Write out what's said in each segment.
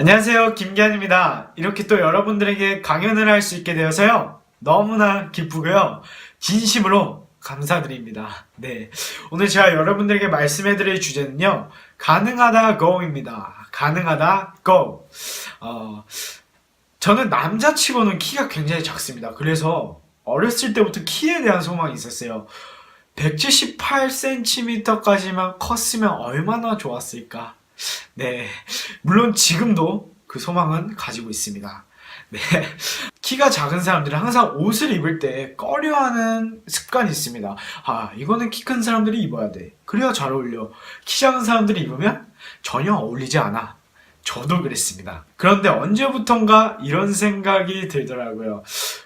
안녕하세요. 김기환입니다. 이렇게 또 여러분들에게 강연을 할 수 있게 되어서요. 너무나 기쁘고요. 진심으로 감사드립니다. 네. 오늘 제가 여러분들에게 말씀해 드릴 주제는요. 가능하다 go입니다. 가능하다 go. 어, 저는 남자치고는 키가 굉장히 작습니다. 그래서 어렸을 때부터 키에 대한 소망이 있었어요. 178cm까지만 컸으면 얼마나 좋았을까. 네. 물론 지금도 그 소망은 가지고 있습니다. 네. 키가 작은 사람들은 항상 옷을 입을 때 꺼려하는 습관이 있습니다. 아, 이거는 키 큰 사람들이 입어야 돼. 그래야 잘 어울려. 키 작은 사람들이 입으면 전혀 어울리지 않아. 저도 그랬습니다. 그런데 언제부턴가 이런 생각이 들더라고요.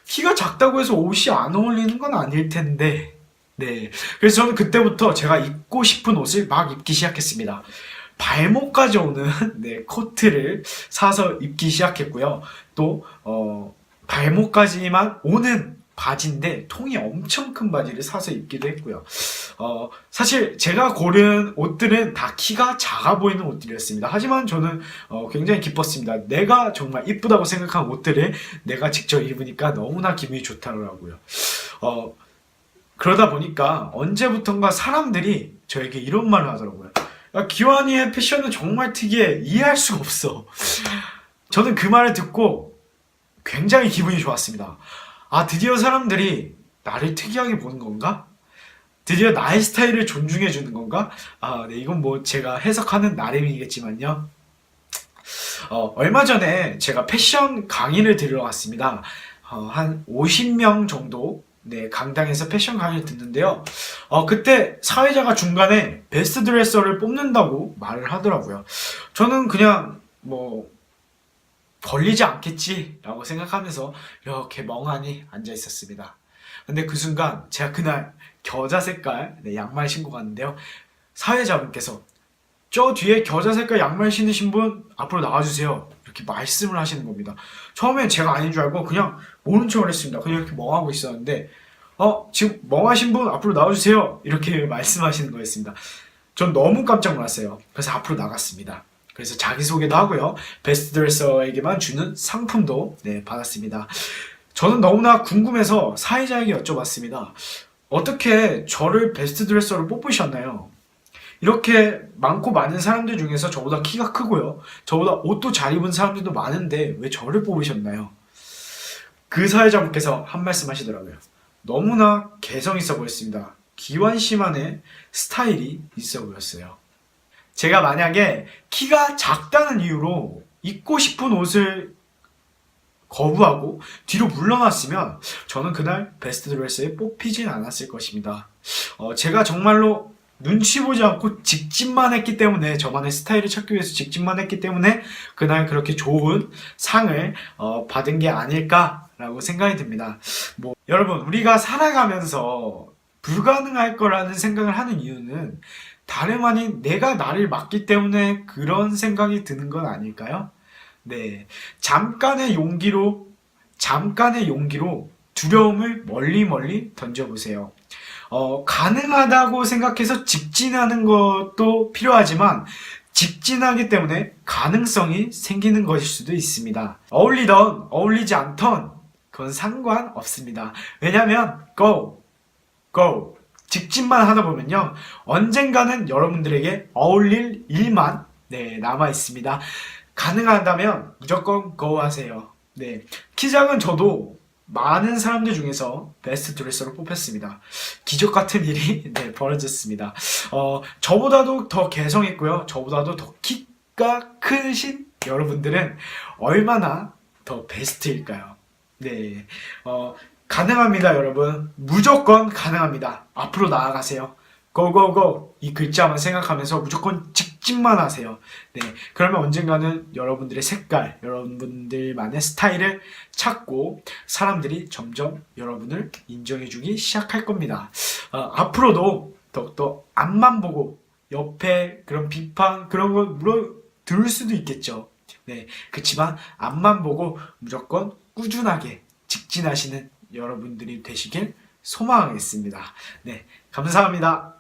키가 작다고 해서 옷이 안 어울리는 건 아닐 텐데. 네. 그래서 저는 그때부터 제가 입고 싶은 옷을 막 입기 시작했습니다. 발목까지 오는 네, 코트를 사서 입기 시작했고요. 또 어, 발목까지만 오는 바지인데 통이 엄청 큰 바지를 사서 입기도 했고요. 어, 사실 제가 고른 옷들은 다 키가 작아 보이는 옷들이었습니다. 하지만 저는 어, 굉장히 기뻤습니다. 내가 정말 이쁘다고 생각한 옷들을 내가 직접 입으니까 너무나 기분이 좋더라고요. 어, 그러다 보니까 언제부턴가 사람들이 저에게 이런 말을 하더라고요. 야, 기환이의 패션은 정말 특이해. 이해할 수가 없어. 저는 그 말을 듣고 굉장히 기분이 좋았습니다. 아, 드디어 사람들이 나를 특이하게 보는 건가? 드디어 나의 스타일을 존중해 주는 건가? 아, 네, 이건 뭐 제가 해석하는 나름이겠지만요. 어, 얼마 전에 제가 패션 강의를 들으러 왔습니다. 어, 한 50명 정도 네, 강당에서 패션 강의를 듣는데요. 어, 그때 사회자가 중간에 베스트 드레서를 뽑는다고 말을 하더라고요. 저는 그냥 뭐 걸리지 않겠지라고 생각하면서 이렇게 멍하니 앉아 있었습니다. 근데 그 순간 제가 그날 겨자 색깔 네, 양말 신고 갔는데요. 사회자분께서 저 뒤에 겨자 색깔 양말 신으신 분 앞으로 나와주세요. 이렇게 말씀을 하시는 겁니다. 처음엔 제가 아닌 줄 알고 그냥 모른 척을 했습니다. 그냥 이렇게 멍하고 있었는데 어 지금 멍하신 분 앞으로 나와주세요. 이렇게 말씀하시는 거였습니다. 전 너무 깜짝 놀랐어요. 그래서 앞으로 나갔습니다. 그래서 자기소개도 하고요. 베스트 드레서에게만 주는 상품도 네, 받았습니다. 저는 너무나 궁금해서 사회자에게 여쭤봤습니다. 어떻게 저를 베스트 드레서로 뽑으셨나요? 이렇게 많고 많은 사람들 중에서 저보다 키가 크고요. 저보다 옷도 잘 입은 사람들도 많은데 왜 저를 뽑으셨나요? 그 사회자분께서 한 말씀 하시더라고요. 너무나 개성 있어 보였습니다. 기환 씨만의 스타일이 있어 보였어요. 제가 만약에 키가 작다는 이유로 입고 싶은 옷을 거부하고 뒤로 물러났으면 저는 그날 베스트 드레스에 뽑히진 않았을 것입니다. 어, 제가 정말로 눈치 보지 않고 직진만 했기 때문에 저만의 스타일을 찾기 위해서 직진만 했기 때문에 그날 그렇게 좋은 상을 어, 받은 게 아닐까라고 생각이 듭니다. 뭐 여러분 우리가 살아가면서 불가능할 거라는 생각을 하는 이유는 다름 아닌 내가 나를 맡기 때문에 그런 생각이 드는 건 아닐까요? 네. 잠깐의 용기로, 잠깐의 용기로 두려움을 멀리 멀리 던져보세요. 어, 가능하다고 생각해서 직진하는 것도 필요하지만, 직진하기 때문에 가능성이 생기는 것일 수도 있습니다. 어울리던, 어울리지 않던, 그건 상관없습니다. 왜냐면, go, go. 직진만 하다 보면요. 언젠가는 여러분들에게 어울릴 일만 네, 남아 있습니다. 가능하다면 무조건 go 하세요. 네. 키 작은 저도 많은 사람들 중에서 베스트 드레서로 뽑혔습니다. 기적 같은 일이 네, 벌어졌습니다. 어, 저보다도 더 개성 있고요. 저보다도 더 키가 크신 여러분들은 얼마나 더 베스트일까요? 네. 어, 가능합니다, 여러분. 무조건 가능합니다. 앞으로 나아가세요. 고고고 이 글자만 생각하면서 무조건 직진만 하세요. 네, 그러면 언젠가는 여러분들의 색깔, 여러분들만의 스타일을 찾고 사람들이 점점 여러분을 인정해주기 시작할 겁니다. 어, 앞으로도 더욱더 앞만 보고 옆에 그런 비판 그런 거 물어 들을 수도 있겠죠. 네, 그렇지만 앞만 보고 무조건 꾸준하게 직진하시는 여러분들이 되시길 소망하겠습니다. 네, 감사합니다.